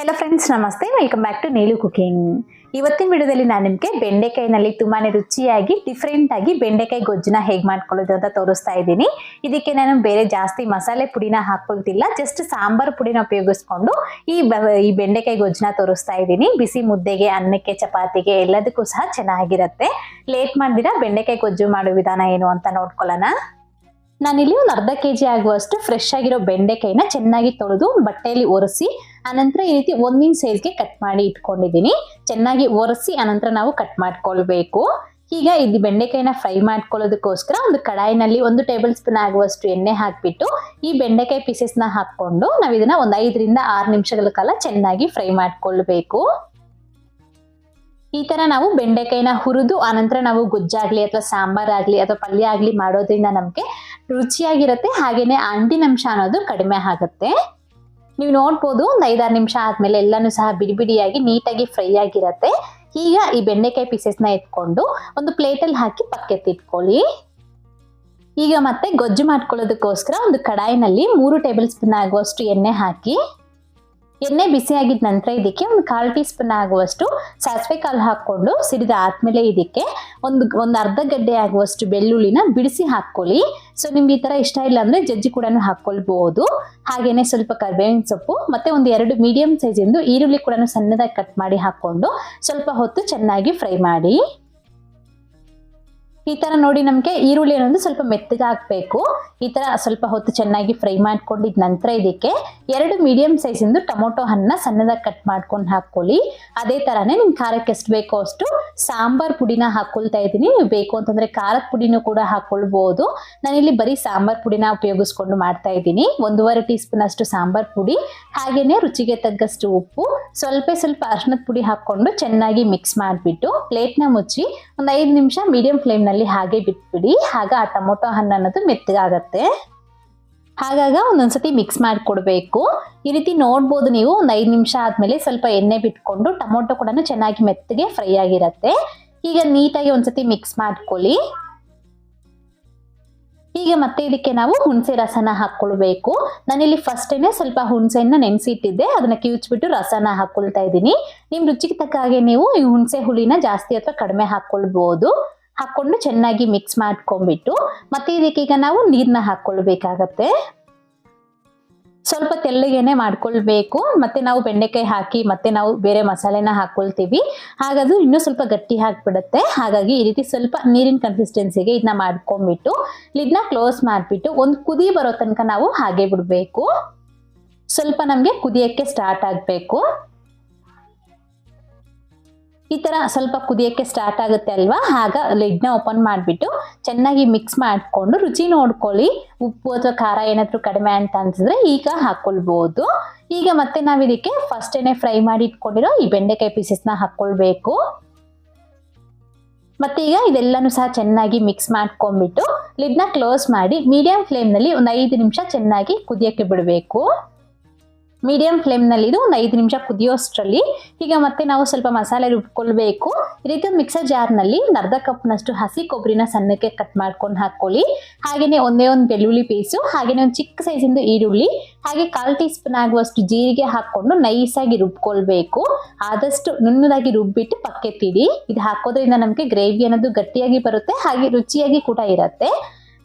Hello friends namaste. Welcome back to Neelu cooking ಇವತ್ತಿನ ವಿಡಿಯೋದಲ್ಲಿ ನಾನು ನಿಮಗೆ ಬೆಂಡೆಕಾಯಿನಲ್ಲಿ ತುಂಬಾನೇ ರುಚಿಯಾಗಿ ಡಿಫ್ರೆಂಟ್ ಆಗಿ ಬೆಂಡೆಕಾಯಿ ಗೊಜ್ಜನ ಹೇಗೆ ಮಾಡ್ಕೊಳ್ಳೋದು ಅಂತ ತೋರಿಸ್ತಾ ಇದ್ದೀನಿ. ಇದಕ್ಕೆ ನಾನು ಬೇರೆ ಜಾಸ್ತಿ ಮಸಾಲೆ ಪುಡಿನ ಹಾಕೊಳ್ತಿಲ್ಲ ಜಸ್ಟ್ ಸಾಂಬಾರ್ ಪುಡಿನ ಉಪಯೋಗಿಸ್ಕೊಂಡು ಈ ಈ ಬೆಂಡೆಕಾಯಿ ಗೊಜ್ಜನ ತೋರಿಸ್ತಾ ಇದ್ದೀನಿ. ಬಿಸಿ ಮುದ್ದೆಗೆ, ಅನ್ನಕ್ಕೆ, ಚಪಾತಿಗೆ ಎಲ್ಲದಕ್ಕೂ ಸಹ ಚೆನ್ನಾಗಿರುತ್ತೆ. ಲೇಟ್ ಮಾಡಿದಿರ ಬೆಂಡೆಕಾಯಿ ಗೊಜ್ಜು ಮಾಡೋ ವಿಧಾನ ಏನು ಅಂತ ನೋಡ್ಕೊಳ್ಳೋಣ. ನಾನಿಲ್ಲಿ ಒಂದು ಅರ್ಧ ಕೆ ಜಿ ಆಗುವಷ್ಟು ಫ್ರೆಶ್ ಆಗಿರೋ ಬೆಂಡೆಕಾಯಿನ ಚೆನ್ನಾಗಿ ತೊಳೆದು ಬಟ್ಟೆಯಲ್ಲಿ ಒರೆಸಿ, ಆನಂತರ ಈ ರೀತಿ ಒಂದಿನ ಸೈಜ್ಗೆ ಕಟ್ ಮಾಡಿ ಇಟ್ಕೊಂಡಿದ್ದೀನಿ. ಚೆನ್ನಾಗಿ ಒರೆಸಿ, ಆನಂತರ ನಾವು ಕಟ್ ಮಾಡ್ಕೊಳ್ಬೇಕು. ಈಗ ಇದು ಬೆಂಡೆಕಾಯಿನ ಫ್ರೈ ಮಾಡ್ಕೊಳ್ಳೋದಕ್ಕೋಸ್ಕರ ಒಂದು ಕಡಾಯಿನಲ್ಲಿ ಒಂದು ಟೇಬಲ್ ಸ್ಪೂನ್ ಆಗುವಷ್ಟು ಎಣ್ಣೆ ಹಾಕ್ಬಿಟ್ಟು, ಈ ಬೆಂಡೆಕಾಯಿ ಪೀಸಸ್ನ ಹಾಕ್ಕೊಂಡು ನಾವು ಇದನ್ನ ಒಂದು ಐದರಿಂದ ಆರು ನಿಮಿಷಗಳ ಕಾಲ ಚೆನ್ನಾಗಿ ಫ್ರೈ ಮಾಡ್ಕೊಳ್ಬೇಕು. ಈ ತರ ನಾವು ಬೆಂಡೆಕಾಯಿನ ಹುರಿದು, ಆನಂತರ ನಾವು ಗೊಜ್ಜಾಗ್ಲಿ ಅಥವಾ ಸಾಂಬಾರ್ ಆಗ್ಲಿ ಅಥವಾ ಪಲ್ಯ ಆಗ್ಲಿ ಮಾಡೋದ್ರಿಂದ ನಮ್ಗೆ ರುಚಿಯಾಗಿರುತ್ತೆ, ಹಾಗೇನೆ ಅಂಟಿನಂಶ ಅನ್ನೋದು ಕಡಿಮೆ ಆಗುತ್ತೆ. ನೀವು ನೋಡ್ಬೋದು ಒಂದು ಐದಾರು ನಿಮಿಷ ಆದ್ಮೇಲೆ ಎಲ್ಲಾನು ಸಹ ಬಿಡಿ ಬಿಡಿಯಾಗಿ ನೀಟಾಗಿ ಫ್ರೈ ಆಗಿರತ್ತೆ. ಈಗ ಈ ಬೆಂಡೆಕಾಯಿ ಪೀಸಸ್ನ ಎತ್ಕೊಂಡು ಒಂದು ಪ್ಲೇಟಲ್ಲಿ ಹಾಕಿ ಪಕ್ಕೆತ್ತಿಟ್ಕೊಳ್ಳಿ ಈಗ ಮತ್ತೆ ಗೊಜ್ಜು ಮಾಡ್ಕೊಳ್ಳೋದಕ್ಕೋಸ್ಕರ ಒಂದು ಕಡಾಯಿನಲ್ಲಿ ಮೂರು ಟೇಬಲ್ ಸ್ಪೂನ್ ಆಗುವಷ್ಟು ಎಣ್ಣೆ ಹಾಕಿ ಎಣ್ಣೆ ಬಿಸಿ ಆಗಿದ ನಂತರ ಇದಕ್ಕೆ ಒಂದು ಕಾಲು ಟೀ ಸ್ಪೂನ್ ಆಗುವಷ್ಟು ಸಾಸಿವೆ ಕಾಳು ಹಾಕ್ಕೊಂಡು ಸಿಡಿದ ಆದ್ಮೇಲೆ ಇದಕ್ಕೆ ಒಂದು ಒಂದು ಅರ್ಧ ಗಡ್ಡೆ ಆಗುವಷ್ಟು ಬೆಳ್ಳುಳ್ಳಿನ ಬಿಡಿಸಿ ಹಾಕ್ಕೊಳ್ಳಿ. ಸೊ, ನಿಮ್ಗೆ ಈ ತರ ಇಷ್ಟ ಇಲ್ಲ ಅಂದ್ರೆ ಜಜ್ಜಿ ಕೂಡ ಹಾಕೊಳ್ಬಹುದು ಹಾಗೇನೆ ಸ್ವಲ್ಪ ಕರ್ಬೇವಿನ ಸೊಪ್ಪು, ಮತ್ತೆ ಒಂದು ಎರಡು ಮೀಡಿಯಂ ಸೈಜ್ ಎಂದು ಈರುಳ್ಳಿ ಕೂಡ ಸಣ್ಣದಾಗಿ ಕಟ್ ಮಾಡಿ ಹಾಕೊಂಡು ಸ್ವಲ್ಪ ಹೊತ್ತು ಚೆನ್ನಾಗಿ ಫ್ರೈ ಮಾಡಿ. ಈ ತರ ನೋಡಿ ನಮಗೆ ಈರುಳ್ಳಿ ಅನ್ನೋದು ಸ್ವಲ್ಪ ಮೆತ್ತಗೆ ಈ ತರ ಸ್ವಲ್ಪ ಹೊತ್ತು ಚೆನ್ನಾಗಿ ಫ್ರೈ ಮಾಡ್ಕೊಂಡಿದ ನಂತರ ಇದಕ್ಕೆ ಎರಡು ಮೀಡಿಯಂ ಸೈಜ್ ಇಂದು ಟೊಮೊಟೊ ಹಣ್ಣ ಸಣ್ಣದಾಗಿ ಕಟ್ ಮಾಡ್ಕೊಂಡು ಹಾಕೊಳ್ಳಿ ಅದೇ ತರಾನೇ ನಿಮ್ ಖಾರಕ್ಕೆ ಎಷ್ಟು ಬೇಕೋ ಅಷ್ಟು ಸಾಂಬಾರ್ ಪುಡಿನ ಹಾಕೊಳ್ತಾ ಇದ್ದೀನಿ. ನೀವು ಬೇಕು ಅಂತಂದ್ರೆ ಖಾರದ ಪುಡಿನೂ ಕೂಡ ಹಾಕೊಳ್ಬಹುದು ನಾನಿಲ್ಲಿ ಬರೀ ಸಾಂಬಾರ್ ಪುಡಿನ ಉಪಯೋಗಿಸ್ಕೊಂಡು ಮಾಡ್ತಾ ಇದ್ದೀನಿ. ಒಂದೂವರೆ ಟೀ ಸ್ಪೂನ್ ಅಷ್ಟು ಸಾಂಬಾರ್ ಪುಡಿ, ಹಾಗೇನೆ ರುಚಿಗೆ ತಗ್ಗಷ್ಟು ಉಪ್ಪು, ಸ್ವಲ್ಪ ಸ್ವಲ್ಪ ಅರ್ಶಿನದ ಪುಡಿ ಹಾಕೊಂಡು ಚೆನ್ನಾಗಿ ಮಿಕ್ಸ್ ಮಾಡಿಬಿಟ್ಟು ಪ್ಲೇಟ್ನ ಮುಚ್ಚಿ ಒಂದು ಐದು ನಿಮಿಷ ಮೀಡಿಯಂ ಫ್ಲೇಮ್ನಲ್ಲಿ ಹಾಗೆ ಬಿಟ್ಬಿಡಿ. ಆಗ ಆ ಟೊಮೊಟೊ ಹಣ್ಣು ಅನ್ನೋದು ಮೆತ್ತಗಾಗತ್ತೆ. ಹಾಗಾಗ ಒಂದೊಂದ್ಸತಿ ಮಿಕ್ಸ್ ಮಾಡಿಕೊಡ್ಬೇಕು. ಈ ರೀತಿ ನೋಡ್ಬೋದು ನೀವು. ಒಂದು ಐದು ನಿಮಿಷ ಆದ್ಮೇಲೆ ಸ್ವಲ್ಪ ಎಣ್ಣೆ ಬಿಟ್ಕೊಂಡು ಟೊಮೊಟೊ ಕೂಡ ಚೆನ್ನಾಗಿ ಮೆತ್ತಗೆ ಫ್ರೈ ಆಗಿರತ್ತೆ. ಈಗ ನೀಟಾಗಿ ಒಂದ್ಸತಿ ಮಿಕ್ಸ್ ಮಾಡ್ಕೊಳ್ಳಿ. ಈಗ ಮತ್ತೆ ಇದಕ್ಕೆ ನಾವು ಹುಣಸೆ ರಸನ ಹಾಕ್ಕೊಳ್ಬೇಕು. ನಾನಿಲ್ಲಿ ಫಸ್ಟೇನೆ ಸ್ವಲ್ಪ ಹುಣಸೆನ ನೆನೆಸಿಟ್ಟಿದ್ದೆ. ಅದನ್ನ ಕಿವುಚ್ಬಿಟ್ಟು ರಸನ ಹಾಕೊಳ್ತಾ ಇದ್ದೀನಿ. ನಿಮ್ ರುಚಿಗೆ ತಕ್ಕ ಹಾಗೆ ನೀವು ಈ ಹುಣಸೆ ಹುಳಿನ ಜಾಸ್ತಿ ಅಥವಾ ಕಡಿಮೆ ಹಾಕೊಳ್ಬಹುದು ಹಾಕೊಂಡು ಚೆನ್ನಾಗಿ ಮಿಕ್ಸ್ ಮಾಡ್ಕೊಂಡ್ಬಿಟ್ಟು, ಮತ್ತೆ ಇದಕ್ಕೀಗ ನಾವು ನೀರನ್ನ ಹಾಕೊಳ್ಬೇಕಾಗತ್ತೆ ಸ್ವಲ್ಪ ತೆಳ್ಳಗೆನೆ ಮಾಡ್ಕೊಳ್ಬೇಕು, ಮತ್ತೆ ನಾವು ಬೆಂಡೆಕಾಯಿ ಹಾಕಿ, ಮತ್ತೆ ನಾವು ಬೇರೆ ಮಸಾಲೆನ ಹಾಕೊಳ್ತೀವಿ ಹಾಗದು ಇನ್ನೂ ಸ್ವಲ್ಪ ಗಟ್ಟಿ ಹಾಕ್ಬಿಡುತ್ತೆ ಹಾಗಾಗಿ ಈ ರೀತಿ ಸ್ವಲ್ಪ ನೀರಿನ ಕನ್ಸಿಸ್ಟೆನ್ಸಿಗೆ ಇದನ್ನ ಮಾಡ್ಕೊಂಡ್ಬಿಟ್ಟು ಲಿಡ್ನ ಕ್ಲೋಸ್ ಮಾಡಿಬಿಟ್ಟು ಒಂದು ಕುದಿ ಬರೋ ತನಕ ನಾವು ಹಾಗೆ ಬಿಡಬೇಕು. ಸ್ವಲ್ಪ ನಮಗೆ ಕುದಿಯೋಕ್ಕೆ ಸ್ಟಾರ್ಟ್ ಆಗಬೇಕು. ಈ ತರ ಸ್ವಲ್ಪ ಕುದಿಯಕ್ಕೆ ಸ್ಟಾರ್ಟ್ ಆಗುತ್ತೆ ಅಲ್ವಾ? ಆಗ ಲಿಡ್ನ ಓಪನ್ ಮಾಡಿಬಿಟ್ಟು ಚೆನ್ನಾಗಿ ಮಿಕ್ಸ್ ಮಾಡಿಕೊಂಡು ರುಚಿ ನೋಡ್ಕೊಳ್ಳಿ. ಉಪ್ಪು ಅಥವಾ ಖಾರ ಏನಾದರೂ ಕಡಿಮೆ ಅಂತ ಅನ್ಸಿದ್ರೆ ಈಗ ಹಾಕ್ಕೊಳ್ಬೋದು ಈಗ ಮತ್ತೆ ನಾವು ಇದಕ್ಕೆ ಫಸ್ಟ್ ಏನೇ ಫ್ರೈ ಮಾಡಿ ಇಟ್ಕೊಂಡಿರೋ ಈ ಬೆಂಡೆಕಾಯಿ ಪೀಸಸ್ನ ಹಾಕ್ಕೊಳ್ಬೇಕು ಮತ್ತೆ ಈಗ ಇದೆಲ್ಲನೂ ಸಹ ಚೆನ್ನಾಗಿ ಮಿಕ್ಸ್ ಮಾಡ್ಕೊಂಡ್ಬಿಟ್ಟು ಲಿಡ್ನ ಕ್ಲೋಸ್ ಮಾಡಿ ಮೀಡಿಯಂ ಫ್ಲೇಮ್ನಲ್ಲಿ ಒಂದು ಐದು ನಿಮಿಷ ಚೆನ್ನಾಗಿ ಕುದಿಯಕ್ಕೆ ಬಿಡಬೇಕು. ಮೀಡಿಯಂ ಫ್ಲೇಮ್ನಲ್ಲಿ ಇದು ಒಂದು ಐದು ನಿಮಿಷ ಕುದಿಯೋಷ್ಟರಲ್ಲಿ ಈಗ ಮತ್ತೆ ನಾವು ಸ್ವಲ್ಪ ಮಸಾಲೆ ರುಬ್ಕೊಳ್ಬೇಕು ಈ ರೀತಿ ಮಿಕ್ಸರ್ ಜಾರ್ನಲ್ಲಿ ಒಂದು ಅರ್ಧ ಕಪ್ನಷ್ಟು ಹಸಿ ಕೊಬ್ಬರಿನ ಸಣ್ಣಕ್ಕೆ ಕಟ್ ಮಾಡ್ಕೊಂಡು ಹಾಕೊಳ್ಳಿ ಹಾಗೆಯೇ ಒಂದೇ ಒಂದು ಬೆಳ್ಳುಳ್ಳಿ ಪೀಸು ಹಾಗೆಯೇ ಒಂದು ಚಿಕ್ಕ ಸೈಜಿಂದು ಈರುಳ್ಳಿ, ಹಾಗೆ ಕಾಲು ಟೀ ಸ್ಪೂನ್ ಆಗುವಷ್ಟು ಜೀರಿಗೆ ಹಾಕ್ಕೊಂಡು ನೈಸಾಗಿ ರುಬ್ಕೊಳ್ಬೇಕು. ಆದಷ್ಟು ನುಣ್ಣದಾಗಿ ರುಬ್ಬಿಟ್ಟು ಪಕ್ಕೆತ್ತಿಡಿ. ಇದು ಹಾಕೋದ್ರಿಂದ ನಮಗೆ ಗ್ರೇವಿ ಅನ್ನೋದು ಗಟ್ಟಿಯಾಗಿ ಬರುತ್ತೆ, ಹಾಗೆ ರುಚಿಯಾಗಿ ಕೂಡ ಇರುತ್ತೆ.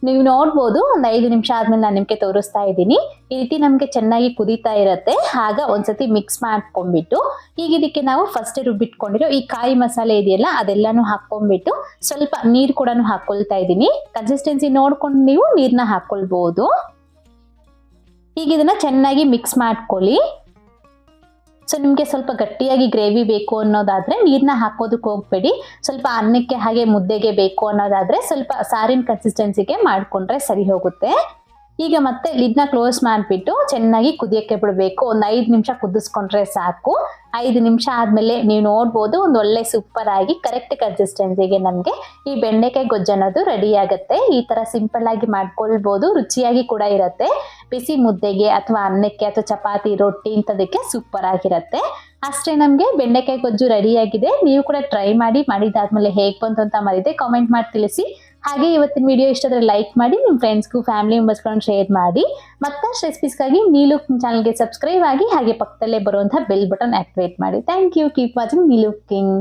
ನೀವು ನೋಡ್ಬೋದು ಒಂದು ಐದು ನಿಮಿಷ ಆದ್ಮೇಲೆ ನಾನು ನಿಮಗೆ ತೋರಿಸ್ತಾ ಇದ್ದೀನಿ. ಈ ರೀತಿ ನಮಗೆ ಚೆನ್ನಾಗಿ ಕುದೀತಾ ಇರುತ್ತೆ. ಆಗ ಒಂದ್ಸತಿ ಮಿಕ್ಸ್ ಮಾಡ್ಕೊಂಡ್ಬಿಟ್ಟು ಈಗ ಇದಕ್ಕೆ ನಾವು ಫಸ್ಟ್ ರುಬ್ಬಿಟ್ಕೊಂಡಿರೋ ಈ ಕಾಯಿ ಮಸಾಲೆ ಇದೆಯಲ್ಲ ಅದೆಲ್ಲಾನು ಹಾಕೊಂಡ್ಬಿಟ್ಟು ಸ್ವಲ್ಪ ನೀರು ಕೂಡ ಹಾಕೊಳ್ತಾ ಇದ್ದೀನಿ. ಕನ್ಸಿಸ್ಟೆನ್ಸಿ ನೋಡ್ಕೊಂಡು ನೀವು ನೀರನ್ನ ಹಾಕೊಳ್ಬಹುದು ಈಗ ಇದನ್ನ ಚೆನ್ನಾಗಿ ಮಿಕ್ಸ್ ಮಾಡ್ಕೊಳ್ಳಿ. ಸೊ ನಿಮಗೆ ಸ್ವಲ್ಪ ಗಟ್ಟಿಯಾಗಿ ಗ್ರೇವಿ ಬೇಕು ಅನ್ನೋದಾದ್ರೆ ನೀರನ್ನ ಹಾಕೋದಕ್ಕೆ ಹೋಗ್ಬೇಡಿ. ಸ್ವಲ್ಪ ಅನ್ನಕ್ಕೆ ಹಾಗೆ ಮುದ್ದೆಗೆ ಬೇಕು ಅನ್ನೋದಾದ್ರೆ ಸ್ವಲ್ಪ ಸಾರಿನ ಕನ್ಸಿಸ್ಟೆನ್ಸಿಗೆ ಮಾಡಿಕೊಂಡ್ರೆ ಸರಿ ಹೋಗುತ್ತೆ. ಈಗ ಮತ್ತೆ ಲಿಡ್ನ ಕ್ಲೋಸ್ ಮಾಡಿಬಿಟ್ಟು ಚೆನ್ನಾಗಿ ಕುದಿಯಕ್ಕೆ ಬಿಡಬೇಕು. ಒಂದು ಐದು ನಿಮಿಷ ಕುದಿಸ್ಕೊಂಡ್ರೆ ಸಾಕು. ಐದು ನಿಮಿಷ ಆದಮೇಲೆ ನೀವು ನೋಡ್ಬೋದು ಒಂದು ಒಳ್ಳೆ ಸೂಪರ್ ಆಗಿ ಕರೆಕ್ಟ್ ಕನ್ಸಿಸ್ಟೆನ್ಸಿಗೆ ನಮಗೆ ಈ ಬೆಂಡೆಕಾಯಿ ಗೊಜ್ಜು ಅನ್ನೋದು ರೆಡಿ ಆಗುತ್ತೆ. ಈ ಥರ ಸಿಂಪಲ್ ಆಗಿ ಮಾಡ್ಕೊಳ್ಬೋದು, ರುಚಿಯಾಗಿ ಕೂಡ ಇರುತ್ತೆ. ಬಿಸಿ ಮುದ್ದೆಗೆ ಅಥವಾ ಅನ್ನಕ್ಕೆ ಅಥವಾ ಚಪಾತಿ, ರೊಟ್ಟಿ ಇಂಥದಕ್ಕೆ ಸೂಪರ್ ಆಗಿರುತ್ತೆ. ಅಷ್ಟೇ ನಮಗೆ ಬೆಂಡೆಕಾಯಿ ಗೊಜ್ಜು ರೆಡಿಯಾಗಿದೆ ನೀವು ಕೂಡ ಟ್ರೈ ಮಾಡಿ, ಮಾಡಿದಾದ್ಮೇಲೆ ಹೇಗೆ ಬಂತು ಅಂತ ಮರಿದೆ ಕಾಮೆಂಟ್ ಮಾಡಿ ತಿಳಿಸಿ. ಹಾಗೆ ಇವತ್ತಿನ ವಿಡಿಯೋ ಇಷ್ಟ ಆದರೆ ಲೈಕ್ ಮಾಡಿ ನಿಮ್ಮ ಫ್ರೆಂಡ್ಸ್ಗೂ ಫ್ಯಾಮಿಲಿ ಮೆಂಬರ್ಸ್ಗಳನ್ನು ಶೇರ್ ಮಾಡಿ. ಮತ್ತಷ್ಟು ರೆಸಿಪೀಸ್ಗಾಗಿ ನೀಲು ಚಾನಲ್ಗೆ ಸಬ್ಸ್ಕ್ರೈಬ್ ಆಗಿ ಹಾಗೆ ಪಕ್ಕದಲ್ಲೇ ಬರುವಂತಹ ಬೆಲ್ ಬಟನ್ ಆಕ್ಟಿವೇಟ್ ಮಾಡಿ. Thank you keep watching Neelu cooking